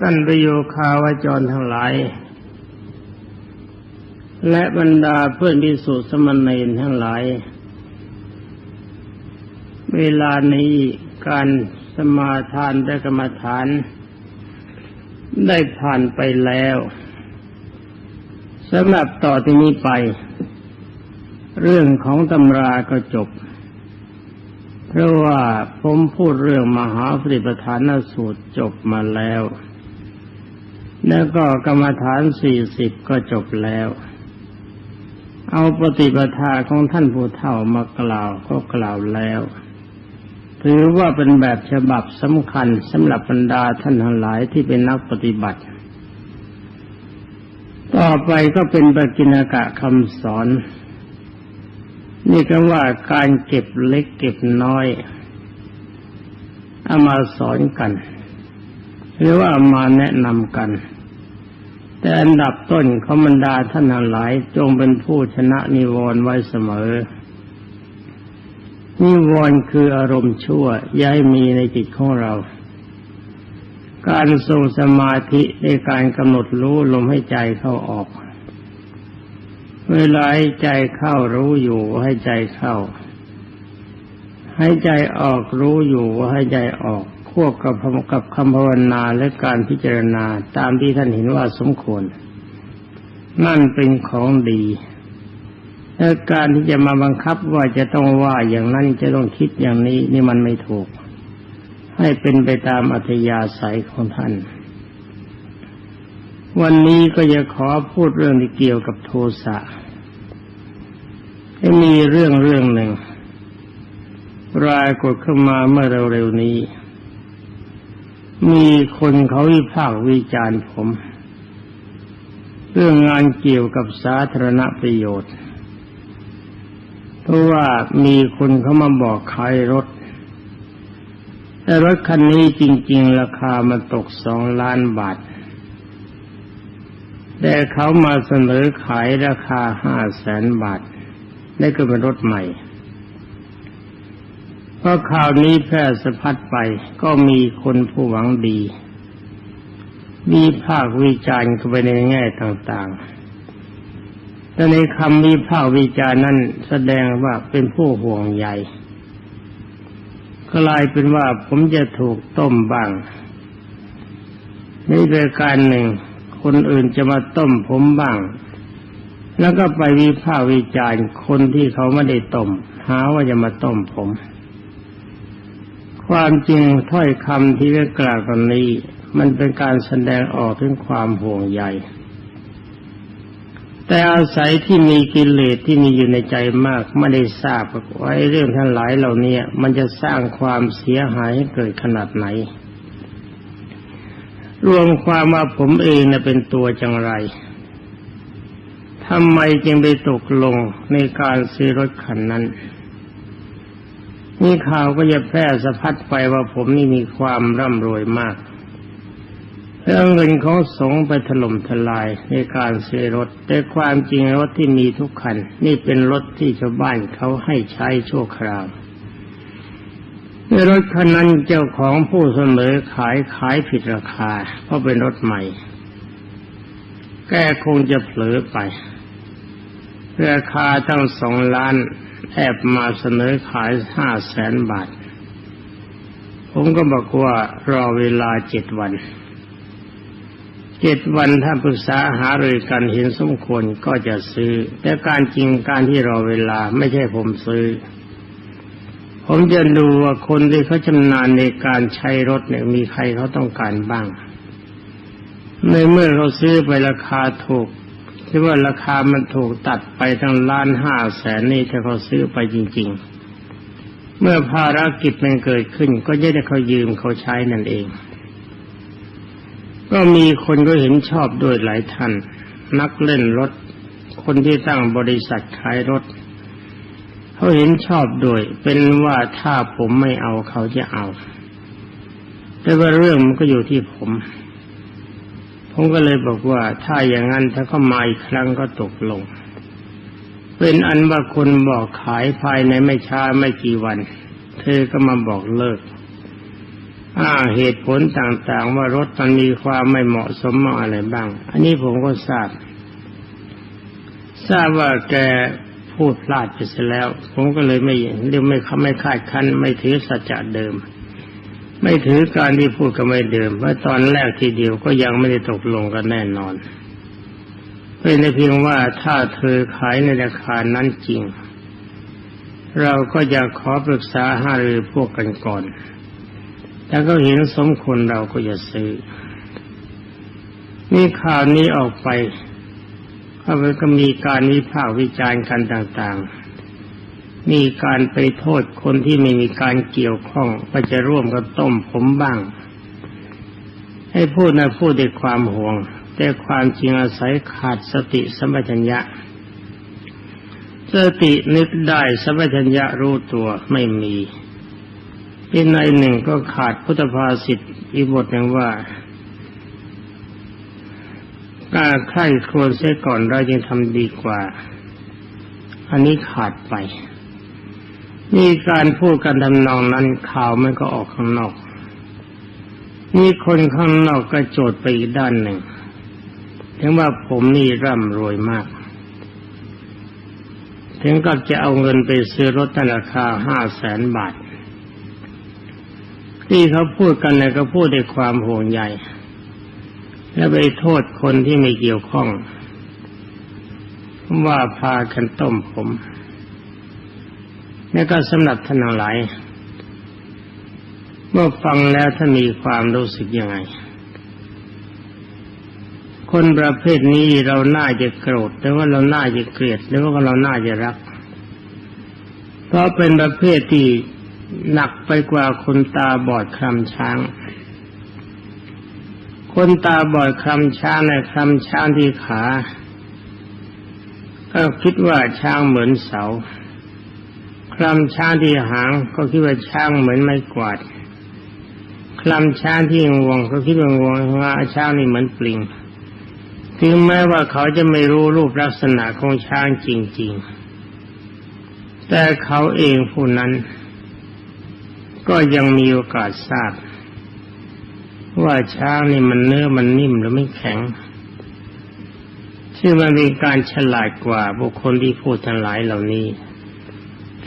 ท่านประโยคาวจรทั้งหลาย และบรรดาเพื่อนพิสุสมณีนทั้งหลาย เวลานี้การสมาทานและกรรมฐาน ได้ผ่านไปแล้วสำหรับต่อที่นี้ไป เรื่องของตำราก็จบ เพราะว่าผมพูดเรื่องมหาปริปทานสูตรจบมาแล้ว แล้วก็กรรมฐานสี่สิบก็จบแล้ว เอาปฏิปทาของท่านผู้เฒ่ามากล่าวก็กล่าวแล้ว ถือว่าเป็นแบบฉบับสำคัญสำหรับบรรดาท่านทั้งหลายที่เป็นนักปฏิบัติ ต่อไปก็เป็นปกิณกะคำสอน นี่ก็ว่าการเก็บเล็กเก็บน้อยเอามาสอนกัน หรือว่ามาแนะนำกัน แต่อันดับต้นเขาบรรดาท่านทั้งหลายจงเป็นผู้ชนะนิวรณ์ไว้เสมอ นิวรณ์คืออารมณ์ชั่วย้ายมีในจิตของเรา การทรงสมาธิในการกำหนดรู้ลมให้ใจเข้าออก เวลาให้ใจเข้ารู้อยู่ให้ใจเข้า ให้ใจออกรู้อยู่ให้ใจออก วบกับกับคำภาวนาและการพิจารณาตามที่ท่านเห็นว่าสมควร นั่นเป็นของดีและการที่จะมาบังคับว่าจะต้องว่าอย่างนั้นจะต้องคิดอย่างนี้นี่มันไม่ถูก ให้เป็นไปตามอัธยาศัยของท่าน วันนี้ก็จะขอพูดเรื่องที่เกี่ยวกับโทสะมีเรื่องเรื่องหนึ่งรายกดขึ้นมาเมื่อเร็วๆนี้ มีคนเขาวิพากษ์วิจารณ์ผม เรื่องงานเกี่ยวกับสาธารณประโยชน์ เพราะว่ามีคนเขามาบอกขายรถ แต่รถคันนี้จริง ๆ ราคามันตกสองล้านบาท แต่เขามาเสนอขายราคาห้าแสนบาทนี่ก็เป็นรถใหม่ พอข่าวนี้แพร่สะพัดไปก็มีคนผู้หวังดี มีภาควิจารณ์เข้าไปในแง่ต่างๆ แต่ในคำวิพากษ์วิจารณ์นั้นแสดงว่าเป็นผู้ห่วงใยกลายเป็นว่าผมจะถูกต้มบ้างในรายการหนึ่ง คนอื่นจะมาต้มผมบ้าง แล้วก็ไปวิพากษ์วิจารณ์คนที่เขาไม่ได้ต้มหาว่าจะมาต้มผม ความจริงถ้อยคำที่ได้กล่าวกันนี้ มันเป็นการแสดงออกถึงความห่วงใย แต่อาศัยที่มีกิเลสที่มีอยู่ในใจมากไม่ได้ทราบว่าเรื่องทั้งหลายเหล่านี้มันจะสร้างความเสียหายให้เกิดขนาดไหน รวมความว่าผมเองนะเป็นตัวจังไรทำไมจึงไปตกลงในการซื้อรถคันนั้น นี่ข่าวก็จะแพร่สะพัดไปว่าผมนี่มีความร่ำรวยมากเรื่องเงินของสงไปถล่มทลายในการซื้อรถ แต่ความจริงรถที่มีทุกคัน นี่เป็นรถที่ชาวบ้านเขาให้ใช้ชั่วคราวในรถคันนั้นเจ้าของผู้เสนอขายขายผิดราคา เพราะเป็นรถใหม่ แกคงจะเผลอไปราคาตั้งสองล้าน แอบมาเสนอขายห้าแสนบาท ผมก็บอกว่ารอเวลาเจ็ดวัน เจ็ดวันถ้าปรึกษาหารือกันเห็นสมควรก็จะซื้อ แต่การจริงการที่รอเวลาไม่ใช่ผมซื้อ ผมจะดูว่าคนที่เขาชำนาญในการใช้รถเนี่ยมีใครเขาต้องการบ้าง ในเมื่อเขาซื้อไปราคาถูก ที่ว่าราคามันถูกตัดไปทั้งล้านห้าแสนนี่ถ้าเขาซื้อไปจริง ๆ เมื่อภารกิจมันเกิดขึ้น ก็จะได้เขายืมเขาใช้นั่นเอง ก็มีคนก็เห็นชอบด้วยหลายท่าน นักเล่นรถ คนที่ตั้งบริษัทขายรถ เขาเห็นชอบด้วย เป็นว่าถ้าผมไม่เอาเขาจะเอา แต่ว่าเรื่องมันก็อยู่ที่ผม ผมก็เลยบอกว่าถ้าอย่างนั้นถ้าเขามาอีกครั้งก็ตกลง เป็นอันว่าคนบอกขายภายในไม่ช้าไม่กี่วัน เธอก็มาบอกเลิกอ้างเหตุผลต่างๆว่ารถมันมีความไม่เหมาะสมมาอะไรบ้าง อันนี้ผมก็ทราบ ทราบว่าแกพูดพลาดไปเสียแล้ว ผมก็เลยไม่เรียกไม่ไม่คาดคันไม่ถือสัจจะเดิม ไม่ถือการที่พูดก็ไม่เดิมเพราตอนแรกทีเดียวก็ยังไม่ได้ตกลงกันแน่นอนเป็นเพียงว่าถ้าเธอขายในราคานั้นจริง เราก็จะขอปรึกษาหารือพวกกันก่อน แล้วก็เห็นสมควรเราก็จะซื้อ นี่ข่าวนี้ออกไปก็มันก็มีการวิพากษ์วิจารณ์กันต่างๆ มีการไปโทษคนที่ไม่มีการเกี่ยวข้องก็จะร่วมกับต้มผมบ้าง ให้พูดนะพูดด้วยความห่วง แต่ความจริงอาศัยขาดสติสัมปชัญญะสตินึกได้สัมปชัญญะรู้ตัวไม่มีอีกในหนึ่งก็ขาดพุทธภาษิตอีกบทหนึ่งว่าการใคร่ครวญเสียก่อนเราจึงทำดีกว่า อันนี้ขาดไป มีการพูดกันทำนองนั้นข่าวมันก็ออกข้างนอก มีคนข้างนอกก็โจทย์ไปอีกด้านหนึ่ง ถึงว่าผมนี่ร่ำรวยมาก ถึงกับจะเอาเงินไปซื้อรถราคาห้าแสนบาท ที่เขาพูดกันเนี่ยก็พูดด้วยความห่วงใยและไปโทษคนที่ไม่เกี่ยวข้อง ว่าพากันต้มผม นี่ก็สำหรับท่านหลาย เมื่อฟังแล้วท่านมีความรู้สึกยังไง คนประเภทนี้เราน่าจะโกรธหรือว่าเราน่าจะเกลียดหรือว่าเราน่าจะรัก เพราะเป็นประเภทที่หนักไปกว่าคนตาบอดคลำช้าง คนตาบอดคลำช้างในคลำช้างที่ขา ก็คิดว่าช้างเหมือนเสา คลำช้างที่หางก็คิดว่าช้างเหมือนไม้กวาดคลำช้างที่งวงก็คิดว่างวงว่าช้างนี่เหมือนปลิงถึงแม้ว่าเขาจะไม่รู้รูปลักษณะของช้างจริง ๆ แต่เขาเองผู้นั้น ก็ยังมีโอกาสทราบ ว่าช้างนี่มันเนื้อมันนิ่มหรือไม่แข็ง ซึ่งมันมีการฉลาดกว่าบุคคลที่พูดทั้งหลายเหล่านี้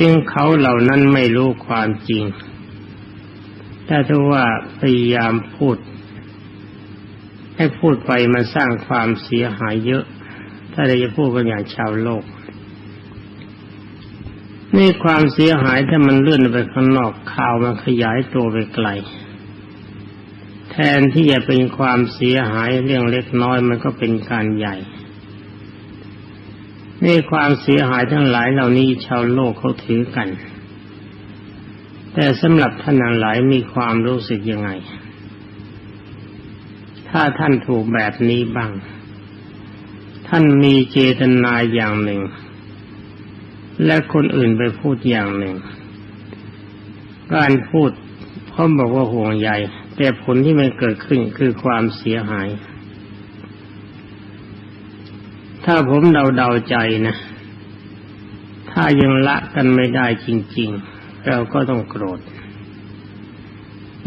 เพียงเขาเหล่านั้นไม่รู้ความจริง แต่ถ้าว่าพยายามพูด ให้พูดไปมันสร้างความเสียหายเยอะ ถ้าเราจะพูดกันอย่างชาวโลก นี่ความเสียหายถ้ามันเลื่อนไปข้างนอกข่าวมันขยายตัวไปไกล แทนที่จะเป็นความเสียหายเรื่องเล็กน้อยมันก็เป็นการใหญ่ นี่ความเสียหายทั้งหลายเหล่านี้ชาวโลกเขาถือกัน แต่สำหรับท่านทั้งหลายมีความรู้สึกยังไง ถ้าท่านถูกแบบนี้บ้าง ท่านมีเจตนาอย่างหนึ่ง และคนอื่นไปพูดอย่างหนึ่ง การพูดเขาบอกว่าห่วงใยแต่ผลที่มันเกิดขึ้นคือความเสียหาย ถ้าผมเดาเดาใจนะ ถ้ายังละกันไม่ได้จริง ๆ เราก็ต้องโกรธ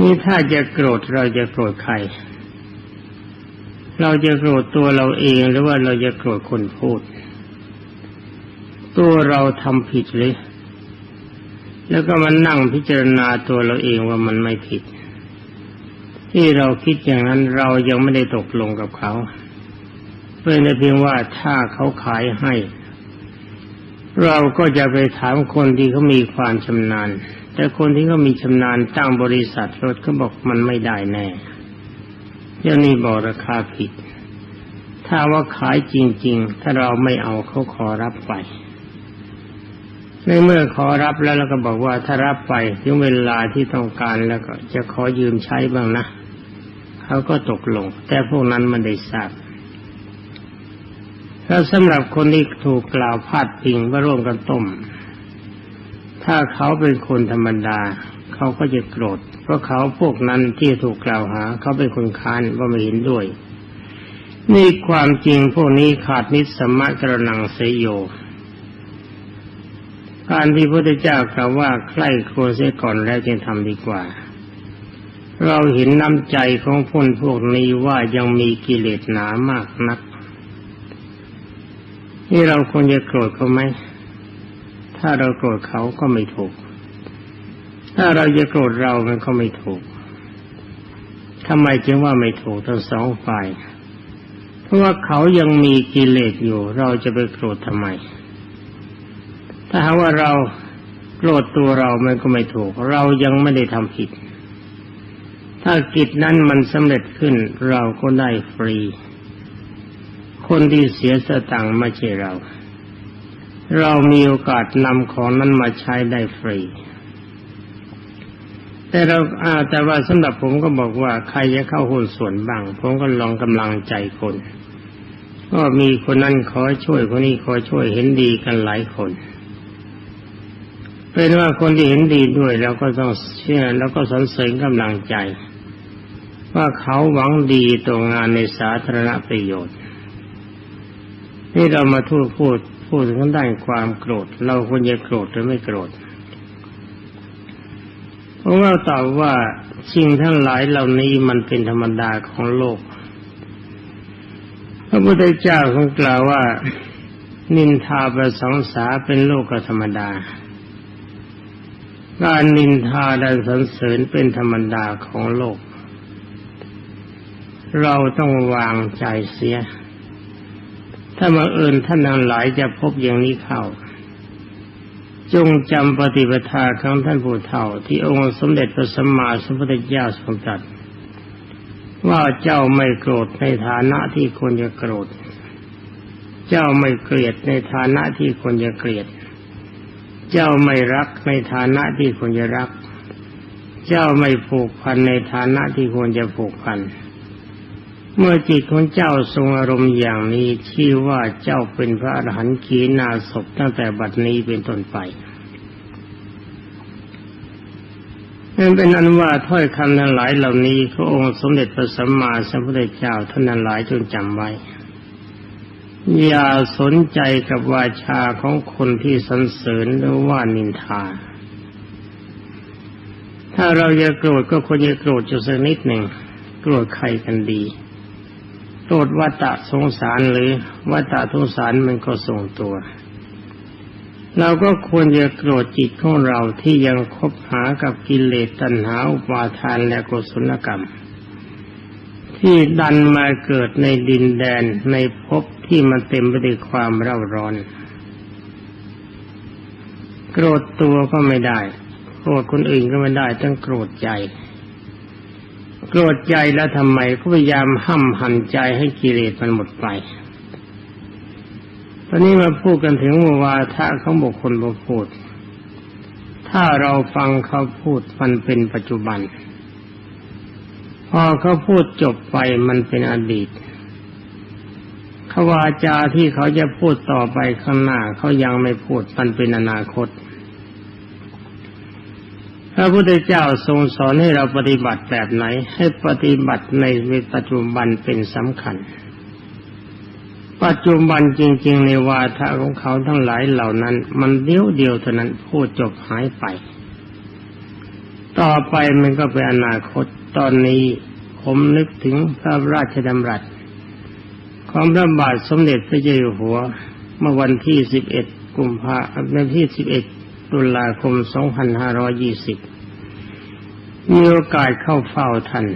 นี่ถ้าจะโกรธเราจะโกรธใคร เราจะโกรธตัวเราเองหรือว่าเราจะโกรธคนพูด ตัวเราทำผิดเลยแล้วก็มานั่งพิจารณาตัวเราเองว่ามันไม่ผิด ที่เราคิดอย่างนั้นเรายังไม่ได้ตกลงกับเขา เพื่อในเพียงว่าถ้าเขาขายให้ เราก็จะไปถามคนที่เขามีความชำนาญ แต่คนที่เขามีชำนาญตั้งบริษัทรถเขาบอกมันไม่ได้แน่เจ้านี่บอกราคาผิด ถ้าว่าขายจริง ๆ ถ้าเราไม่เอาเขาขอรับไปในเมื่อขอรับแล้วเราก็บอกว่าถ้ารับไปถึงเวลาที่ต้องการแล้วก็จะขอยืมใช้บ้างนะเขาก็ตกลง แต่พวกนั้นมันได้ทราบ แล้วสำหรับคนที่ถูกกล่าวพาดพิงว่าร่วมกันต้ม ถ้าเขาเป็นคนธรรมดา เขาก็จะโกรธ เพราะเขาพวกนั้นที่ถูกกล่าวหา เขาเป็นคนค้านว่าไม่เห็นด้วยนี่ความจริงพวกนี้ขาดนิสมะกระนังเสยโย การที่พระพุทธเจ้ากล่าวว่าใคร่ครวญเสียก่อนแล้วจึงทำดีกว่า เราเห็นน้ำใจของคนพวกนี้ว่ายังมีกิเลสหนามากนัก นี่เราควรจะโกรธเขาไหม ถ้าเราโกรธเขาก็ไม่ถูก ถ้าเราจะโกรธเรามันก็ไม่ถูกทำไมจึงว่าไม่ถูกทั้งสองฝ่าย เพราะว่าเขายังมีกิเลสอยู่ เราจะไปโกรธทำไม ถ้าหากว่าเราโกรธตัวเรามันก็ไม่ถูก เรายังไม่ได้ทำผิด ถ้ากิจนั้นมันสำเร็จขึ้นเราก็ได้ฟรี คนที่เสียสตังค์ไม่ใช่เรา เรามีโอกาสนำของนั้นมาใช้ได้ฟรี แต่เราอาแต่ว่าสำหรับผมก็บอกว่าใครจะเข้าหุ้นส่วนบ้าง ผมก็ลองกำลังใจคน ก็มีคนนั้นขอช่วยคนนี้ขอช่วยเห็นดีกันหลายคนเป็นว่าคนที่เห็นดีด้วยเราก็ต้องเชื่อแล้วก็สรรเสริญกำลังใจ ว่าเขาหวังดีต่องานในสาธารณประโยชน์ นี่เรามาทูดพูดพูดถึงด้านความโกรธ เราควรจะโกรธหรือไม่โกรธเพราะว่าตอบว่าสิ่งทั้งหลายเหล่านี้มันเป็นธรรมดาของโลก พระพุทธเจ้าทรงกล่าวว่า นินทาประสงสาเป็นโลกธรรมดา การนินทาและสรรเสริญเป็นธรรมดาของโลก เราต้องวางใจเสีย ถ้าบังเอิญท่านทั้งหลายจะพบอย่างนี้เข้า จงจำปฏิปทาของท่านผู้เฒ่า ที่องค์สมเด็จพระสัมมาสัมพุทธเจ้าทรงตรัสว่าเจ้าไม่โกรธในฐานะที่ควรจะโกรธ เจ้าไม่เกลียดในฐานะที่ควรจะเกลียด เจ้าไม่รักในฐานะที่ควรจะรัก เจ้าไม่ผูกพันในฐานะที่ควรจะผูกพันเเมื่อจิตของเจ้าทรงอารมณ์อย่างนี้ชื่อว่าเจ้าเป็นพระอรหันต์ขีณาศพตั้งแต่บัดนี้เป็นต้นไปนั่นเป็นอันว่าถ้อยคำทั้งหลายเหล่านี้พระองค์สมเด็จพระสัมมาสัมพุทธเจ้าท่านนั้นหลายจงจำไว้ อย่าสนใจกับวาจาของคนที่สรรเสริญหรือว่านินทา ถ้าเราจะโกรธก็ควรจะโกรธจุสักนิดหนึ่งโกรธใครกันดี โกรธวัตตะสงสารหรือวัตตะสงสารมันก็ส่งตัว เราก็ควรจะโกรธจิตของเราที่ยังคบหากับกิเลสตัณหาอุปาทานและกุศลกรรม ที่ดันมาเกิดในดินแดนในภพที่มันเต็มไปด้วยความเร่าร้อน โกรธตัวก็ไม่ได้ โกรธคนอื่นก็ไม่ได้ต้องโกรธใจ โกรธใจแล้วทำไมก็พยายามห้ำหันใจให้กิเลสมันหมดไป ตอนนี้มาพูดกันถึงวาทะของบุคคลบุพูดถ้าเราฟังเขาพูดมันเป็นปัจจุบัน พอเขาพูดจบไปมันเป็นอดีตขวาจาที่เขาจะพูดต่อไปข้างหน้าเขายังไม่พูดมันเป็นอนาคต ระพุทธเจ้าทรงสอนให้เราปฏิบัติแบบไหน ให้ปฏิบัติในปัจจุบันเป็นสำคัญ ปัจจุบันจริง ๆ ในวาทะของเขาทั้งหลายเหล่านั้น มันเดียวเดียวเท่านั้นพูดจบหายไป ต่อไปมันก็เป็นอนาคตตอนนี้ผมนึกถึงพระราชดำรัส ของพระบาทสมเด็จพระเจ้าอยู่หัว เมื่อวันที่ 11 กุมภาพันธ์วันที่ 11 ตุลาคม 2520 มีโอกาสเข้าเฝ้าท่าน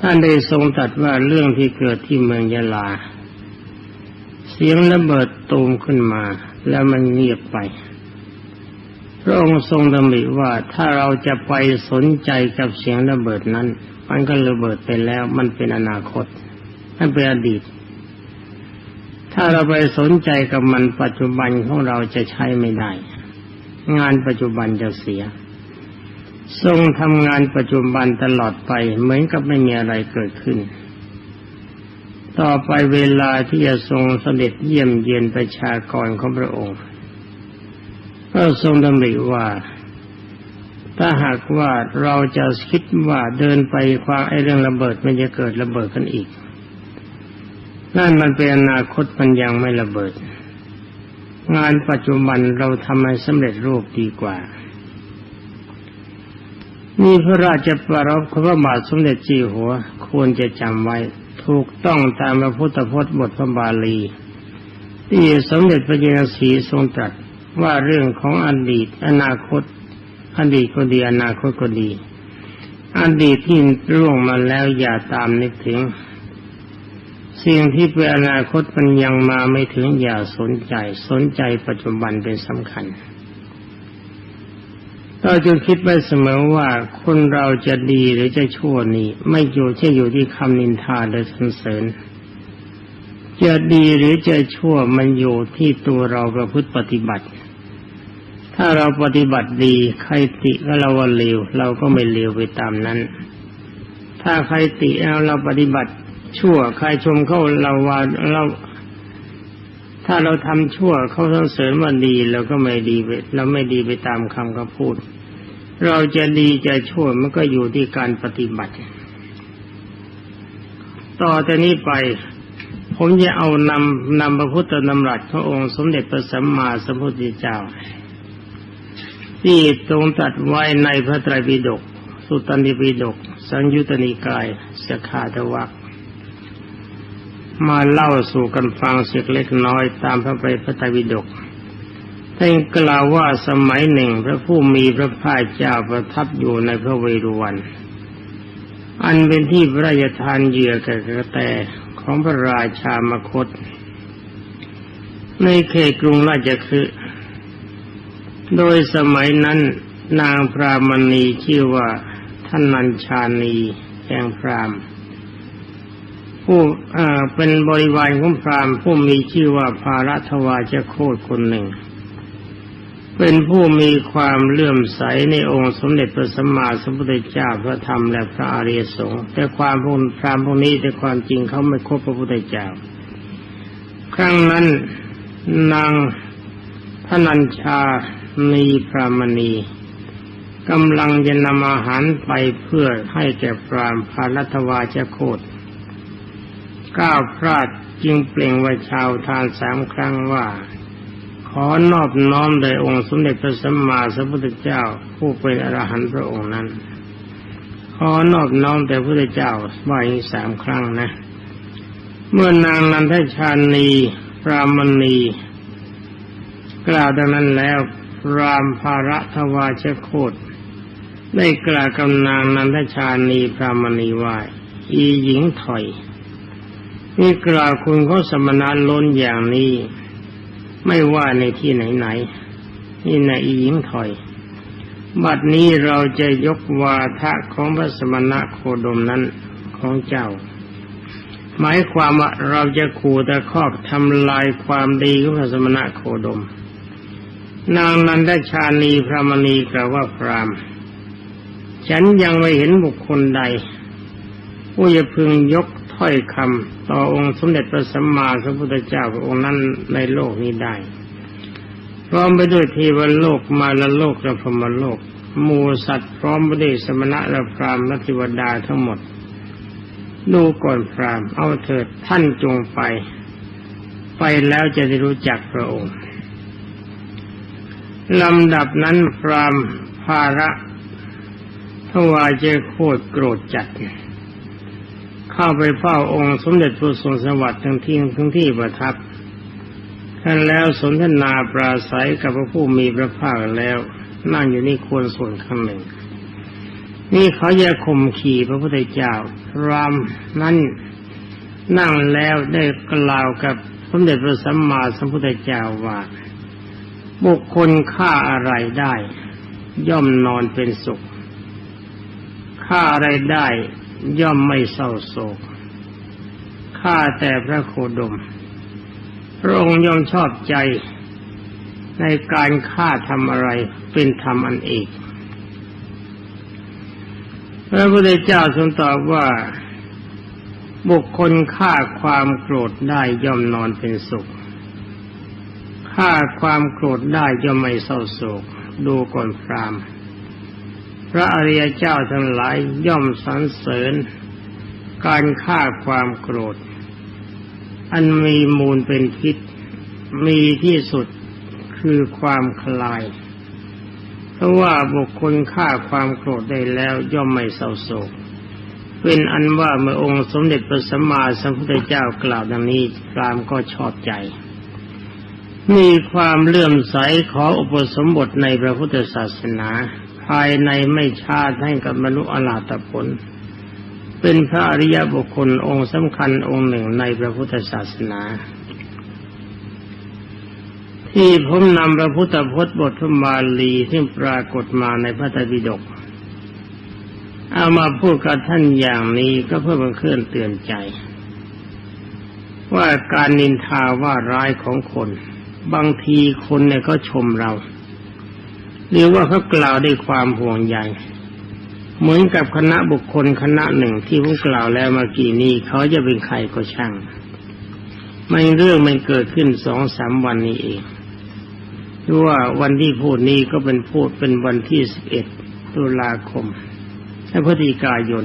ท่านได้ทรงตรัสว่าเรื่องที่เกิดที่เมืองยะลา เสียงระเบิดตูมขึ้นมา แล้วมันเงียบไป พระองค์ทรงดำริว่าถ้าเราจะไปสนใจกับเสียงระเบิดนั้น มันก็ระเบิดไปแล้ว มันเป็นอนาคตนั่นเป็นอดีต ถ้าเราไปสนใจกับมันปัจจุบันของเราจะใช้ไม่ได้ งานปัจจุบันจะเสีย ทรงทำงานปัจจุบันตลอดไปเหมือนกับไม่มีอะไรเกิดขึ้น ต่อไปเวลาที่จะทรงสเสด็จเยี่ยมเยียนประชากรของพระองค์ ก็ทรงดำริว่า ถ้าหากว่าเราจะคิดว่าเดินไปความไอเรื่องระเบิดมันจะเกิดระเบิดกันอีก นั่นมันเป็นอนาคตมันยังไม่ระเบิด งานปัจจุบันเราทำให้สำเร็จรูปดีกว่า นี่พระราชปรารภพระบาทสมเด็จจีหัว ควรจะจำไว้ ถูกต้องตามพระพุทธพจน์บทพระบาลี ที่สมเด็จพระเยนสีทรงตรัสว่าเรื่องของอดีต อนาคต อดีตก็ดีอนาคตก็ดีอดีตที่ล่วงมาแล้วอย่าตามนึกถึง สิ่งที่เป็นอนาคตมันยังมาไม่ถึงอย่าสนใจ สนใจปัจจุบันเป็นสำคัญ เราจะคิดไว้เสมอว่าคนเราจะดีหรือจะชั่วนี่ไม่อยู่ใช่อยู่ที่คำนินทาหรือสรรเสริญ จะดีหรือจะชั่วมันอยู่ที่ตัวเราประพฤติปฏิบัติ ถ้าเราปฏิบัติดีใครติก็เราว่าเลวเราก็ไม่เลวไปตามนั้น ถ้าใครติเอาเราปฏิบัติชั่วใครชมเขาเราว่าเราถ้าเราทำชั่วเขาสรรเสริญว่าดีเราก็ไม่ดีไปเราไม่ดีไปตามคำเขาพูด เราจะดีจะชั่วมันก็อยู่ที่การปฏิบัติ ต่อจากนี้ไป ผมจะเอานำนำพระพุทธนำรัสพระองค์สมเด็จพระสัมมาสัมพุทธเจ้า ที่ทรงตรัสไว้ในพระไตรปิฎกสุตตันติปิฎกสังยุตติกายสขาทวักมาเล่าสู่กันฟังสักเล็กน้อยตามพระไปพระไตรปิฎก ท่านกล่าวว่าสมัยหนึ่งพระผู้มีพระภาคเจ้าประทับอยู่ในพระเวรุวัน อันเป็นที่พระราชทานเหยื่อแก่กระแตของพระราชามคต ในเขตกรุงราชคฤห์โดยสมัยนั้นนางพรามณีชื่อว่าท่านนัญชานีแห่งพรามผู้เป็นบริวารของพรามผู้มีชื่อว่าภารัตวาจะโคตคนหนึ่ง เป็นผู้มีความเลื่อมใสในองค์สมเด็จพระสัมมาสัมพุทธเจ้าพระธรรมและพระอริยสงฆ์แต่ความพวกพรามพวกนี้แต่ความจริงเขาไม่คบพระพุทธเจ้า ครั้งนั้นนางพนัญชานีพรามณีกำลังจะนำอาหารไปเพื่อให้แก่พรามพารัตวาจะโคตก้าวพลาดจึงเปล่งวาชาวทานสามครั้งว่า ขอนอบน้อมโดยองค์สมเด็จพระสัมมาสัมพุทธเจ้า ผู้เป็นอรหันต์พระองค์นั้น ขอนอบน้อมแต่พระพุทธเจ้าว่าอีกสามครั้งนะ เมื่อนางนันทชานีพรามณีกล่าวดังนั้นแล้วรามภาระทวาชโคตได้กล่าวกำนางนันทชานีพรามณีว่าอีหญิงถอยนี่กล่าวคุณเขาสมณะล้นอย่างนี้ ไม่ว่าในที่ไหนๆนี่นะอีหญิงถอย บัดนี้เราจะยกวาทะของพระสมณะโคดมนั้นของเจ้า หมายความว่าเราจะขู่ตะคอกทำลายความดีของพระสมณะโคดม นางนันทชานีพระมณีกล่าวว่าพรามฉันยังไม่เห็นบุคคลใดผู้จะพึงยก ถ้อยคำต่อองค์สมเด็จพระสัมมาสัมพุทธเจ้าพระองค์นั้นในโลกนี้ได้พร้อมไปด้วยเทวโลกมาลโลกและพมโลกหมูสัตว์พร้อมไปด้วยสมณะและพรามและเทวดาทั้งหมดดูก่อนพรามเอาเถิดท่านจงไป ไปแล้วจะได้รู้จักพระองค์ลำดับนั้นพรามภาระทวายเจโคตรโกรธจัดเข้าไปเฝ้าองค์สมเด็จพระทรสวัสดิ์ทั้งที่ทั้งที่ประทับท่านแล้วสนทนาปราศัยกับพระผู้มีพระภาคแล้ว นั่งอยู่นี่ควรส่วนข้างหนึ่ง นี่เขาแยกข่มขี่พระพุทธเจ้ารามนั้นนั่งแล้วได้กล่าวกับสมเด็จพระสัมมาสัมพุทธเจ้าว่า บุคคลฆ่าอะไรได้ ย่อมนอนเป็นสุขฆ่าอะไรได้ ย่อมไม่เศร้าโศกฆ่าแต่พระโคดม พระองค์ย่อมชอบใจในการฆ่าทำอะไรเป็นธรรมอันเอกพระพุทธเจ้าทรงตอบว่าบุคคลฆ่าความโกรธได้ย่อมนอนเป็นสุขฆ่าความโกรธได้ย่อมไม่เศร้าโศก ดูก่อนพราม พระอริยเจ้าทั้งหลายย่อมสรรเสริญ การฆ่าความโกรธ อันมีมูลเป็นพิษมีที่สุดคือความคลาย เพราะว่าบุคคลฆ่าความโกรธได้แล้วย่อมไม่เศร้าโศก เป็นอันว่าเมื่อองค์สมเด็จพระสัมมาสัมพุทธเจ้ากล่าวดังนี้พรามก็ชอบใจ มีความเลื่อมใสขออุปสมบทในพระพุทธศาสนา ภายในไม่ชาติให้กับบรรลุอรหัตผล เป็นพระอริยบุคคลองค์สำคัญองค์หนึ่งในพระพุทธศาสนา ที่ผมนำพระพุทธพจน์บทพระมาลีที่ปรากฏมาในพระไตรปิฎกเอามาพูดกับท่านอย่างนี้ก็เพื่อบังเคลื่อนเตือนใจ ว่าการนินทาว่าร้ายของคน บางทีคนเนี่ยก็ชมเรา หรือว่าเขากล่าวด้วยความห่วงใยเหมือนกับคณะบุคคลคณะหนึ่งที่ผมกล่าวแล้วเมื่อกี้นี้เขาจะเป็นใครก็ช่างไม่เรื่องมันเกิดขึ้นสองสามวันนี้เองดูว่าวันที่พูดนี้ก็เป็นพูดเป็นวันที่สิบเอ็ดตุลาคมและพฤศจิกายน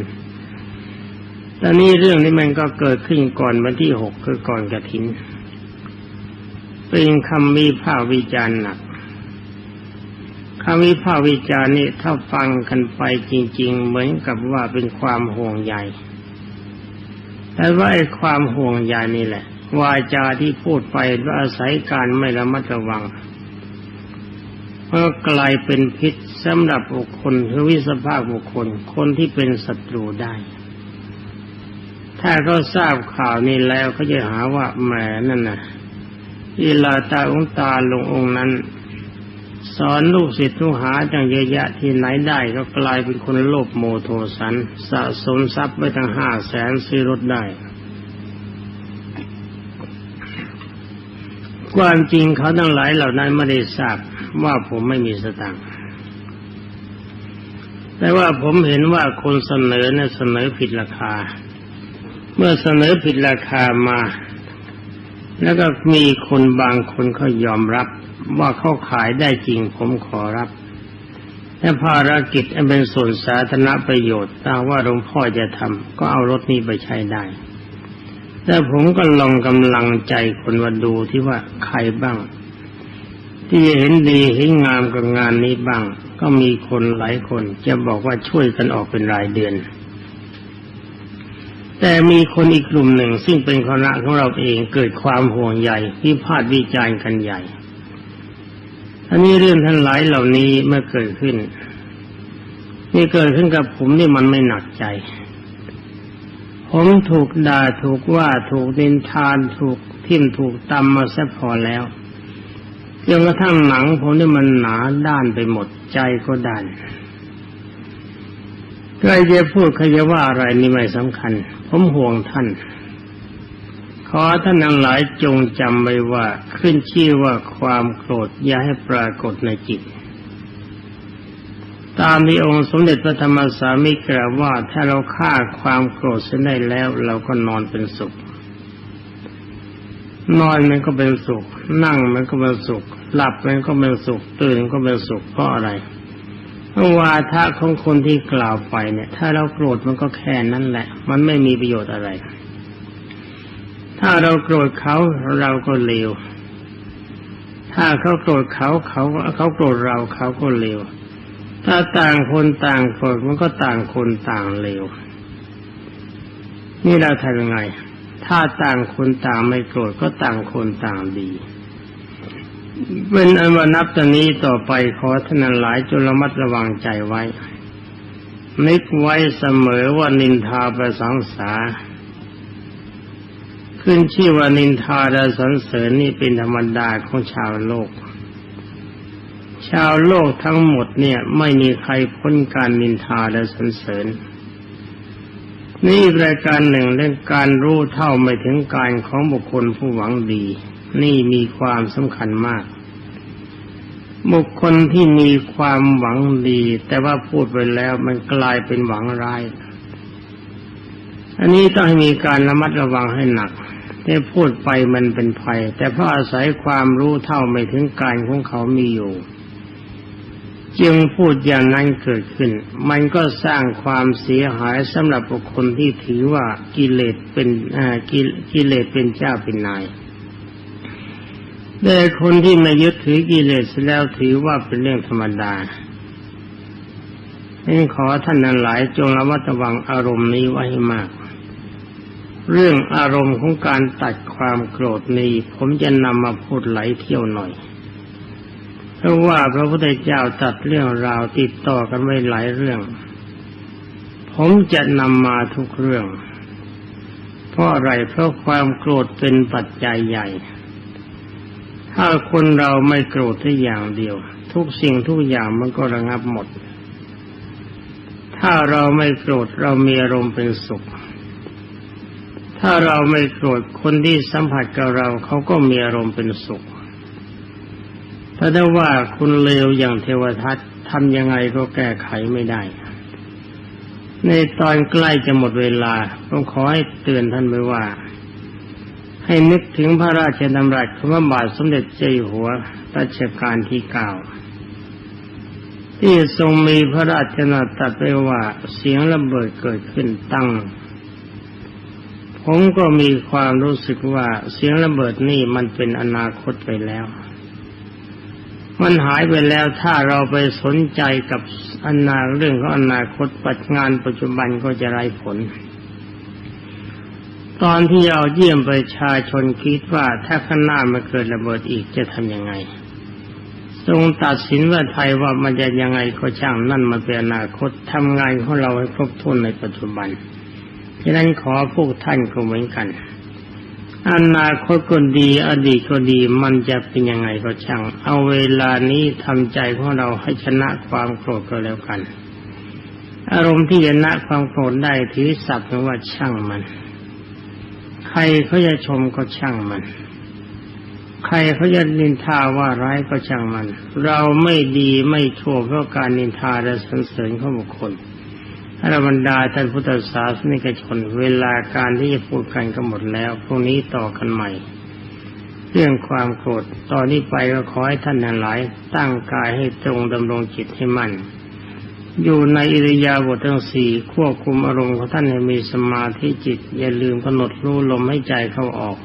ตอนนี้เรื่องนี้มันก็เกิดขึ้นก่อนวันที่หกคือก่อนกระถิน เป็นคำวิพากษ์วิจารณ์หนัก คำวิพากษ์วิจารณ์นี่ถ้าฟังกันไปจริง ๆ เหมือนกับว่าเป็นความห่วงใยแต่ว่าไอ้ความห่วงใยนี่แหละ วาจาที่พูดไปว่าอาศัยการไม่ระมัดระวังก็กลายเป็นพิษสำหรับบุคคลคือวิสภาพบุคคล คนที่เป็นศัตรูได้ ถ้าเขาทราบข่าวนี้แล้วเขาจะหาว่าแหมนั่นน่ะอีลาตาองตาลงองค์นั้น สอนลูกศิษย์ทุกหาจังเยอะแยะที่ไหนได้ก็กลายเป็นคนโลภโมโทสัน สะสมทรัพย์ไว้ตั้งห้าแสนซื้อรถได้ ความจริงเขาทั้งหลายเหล่านั้นไม่ได้ทราบว่าผมไม่มีสตังค์แต่ว่าผมเห็นว่าคนเสนอเนี่ยเสนอผิดราคา เมื่อเสนอผิดราคามา แล้วก็มีคนบางคนเขายอมรับ ว่าเขาขายได้จริงผมขอรับแต่ภารกิจอันเป็นส่วนสาธารณประโยชน์ถ้าว่าหลวงพ่อจะทำก็เอารถนี้ไปใช้ได้ แต่ผมก็ลองกำลังใจคนมาดูที่ว่าใครบ้าง ที่เห็นดีเห็นงามกับงานนี้บ้าง ก็มีคนหลายคนจะบอกว่าช่วยกันออกเป็นรายเดือน แต่มีคนอีกกลุ่มหนึ่งซึ่งเป็นคณะของเราเองเกิดความห่วงใยที่พาดวิจารณ์กันใหญ่ อันนี้เรื่องทั้งหลายเหล่านี้เมื่อเกิดขึ้น นี่เกิดขึ้นกับผมนี่มันไม่หนักใจ ผมถูกด่าถูกว่าถูกดินทานถูกทิ่มถูกตำมาแทบพอแล้วจนกระทั่งหนังผมนี่มันหนาด้านไปหมดใจก็ด้านใครจะพูดใครจะว่าอะไรนี่ไม่สำคัญ ผมห่วงท่าน ขอท่านทั้งหลายจงจำไว้ว่าขึ้นชื่อว่าความโกรธอย่าให้ปรากฏในจิต ตามที่องค์สมเด็จพระธรรมสามิกล่าวว่าถ้าเราฆ่าความโกรธเสียได้แล้ว เราก็นอนเป็นสุข นอนมันก็เป็นสุข นั่งมันก็เป็นสุข หลับมันก็เป็นสุข ตื่นก็เป็นสุขเพราะอะไรเพราะวาทะของคนที่กล่าวไปเนี่ย ถ้าเราโกรธมันก็แค่นั้นแหละ มันไม่มีประโยชน์อะไร ถ้าเราโกรธเขาเราก็เลว ถ้าเขาโกรธเขาเขาเขาโกรธเราเขาก็เลว ถ้าต่างคนต่างโกรธมันก็ต่างคนต่างเลว นี่เราทำยังไง ถ้าต่างคนต่างไม่โกรธก็ต่างคนต่างดีเป็นอันว่านับจากนี้ต่อไปขอท่านหลายจงระมัดระวังใจไว้ นึกไว้เสมอว่านินทาประสังสา ขึ้นชื่อว่านินทาและสรรเสริญนี่เป็นธรรมดาของชาวโลก ชาวโลกทั้งหมดเนี่ยไม่มีใครพ้นการนินทาและสรรเสริญ นี่รายการหนึ่งเรื่องการรู้เท่าไม่ถึงการของบุคคลผู้หวังดี นี่มีความสำคัญมาก บุคคลที่มีความหวังดี แต่ว่าพูดไปแล้วมันกลายเป็นหวังร้ายอันนี้ต้องให้มีการระมัดระวังให้หนัก ที่พูดไปมันเป็นภัย แต่เพราะอาศัยความรู้เท่าไม่ถึงการของเขามีอยู่ จึงพูดอย่างนั้นเกิดขึ้น มันก็สร้างความเสียหายสำหรับบุคคลที่ถือว่ากิเลสเป็นอ่ากิเลสเป็นเจ้าเป็นนายแต่คนที่ไม่ยึดถือกิเลสแล้วถือว่าเป็นเรื่องธรรมดาฉันขอท่านนั้นหลายจงระมัดระวังอารมณ์นี้ไว้ให้มาก เรื่องอารมณ์ของการตัดความโกรธนี้ ผมจะนำมาพูดไหลเที่ยวหน่อย เพราะว่าพระพุทธเจ้าตัดเรื่องราวติดต่อกันไว้หลายเรื่อง ผมจะนำมาทุกเรื่อง เพราะอะไรเพราะความโกรธเป็นปัจจัยใหญ่ ถ้าคนเราไม่โกรธที่อย่างเดียว ทุกสิ่งทุกอย่างมันก็ระงับหมด ถ้าเราไม่โกรธเรามีอารมณ์เป็นสุข ถ้าเราไม่โกรธคนที่สัมผัสกับเราเขาก็มีอารมณ์เป็นสุข ถ้าได้ว่าคุณเลวอย่างเทวทัตทำยังไงก็แก้ไขไม่ได้ ในตอนใกล้จะหมดเวลาผมขอให้เตือนท่านไว้ว่า ให้นึกถึงพระราชดำรัสของพระบาทสมเด็จเจ้าอยู่หัวรัชกาลที่เก้าที่ทรงมีพระราชนาตรัสไว้ว่าเสียงระเบิดเกิดขึ้นตั้ง ผมก็มีความรู้สึกว่าเสียงระเบิดนี่มันเป็นอนาคตไปแล้ว มันหายไปแล้วถ้าเราไปสนใจกับอนาเรื่องของอนาคตปัจงานปัจจุบันก็จะไร้ผล ตอนที่เราเยี่ยมประชาชนคิดว่าถ้าข้างหน้ามันเกิดระเบิดอีกจะทำยังไง ทรงตัดสินว่าไทยว่ามันจะยังไงก็ช่างนั่นมันเป็นอนาคตทำงานของเราให้ครบถ้วนในปัจจุบัน ฉะนั้นขอพวกท่านก็เหมือนกันอนาคตก็ดีอดีตก็ดีมันจะเป็นยังไงก็ช่าง เอาเวลานี้ทำใจของเราให้ชนะความโกรธก็แล้วกัน อารมณ์ที่ชนะความโกรธได้ถือศัพท์ว่าช่างมัน ใครเขาจะชมก็ช่างมัน ใครเขาจะนินทาว่าร้ายก็ช่างมัน เราไม่ดีไม่ชั่วเพราะการนินทาและสรรเสริญของบุคคล ท่านบรรดาท่านพุทธศาสนิกชน เวลาการที่จะพูดกันก็หมดแล้วพรุ่งนี้ต่อกันใหม่ เรื่องความโกรธตอนนี้ไปก็ขอให้ท่านทั้งหลาย ตั้งกายให้ตรงดำรงจิตให้มั่นอยู่ในอิริยาบถทั้งสี่ควบคุมอารมณ์ของท่านให้มีสมาธิจิต อย่าลืมกำหนดรู้ลมให้ใจเข้าออก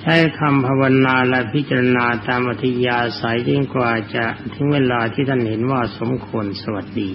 ใช้คำภาวนาและพิจารณาตามอัธยาศัยยิ่งกว่าจะถึงเวลาที่ท่านเห็นว่าสมควรสวัสดี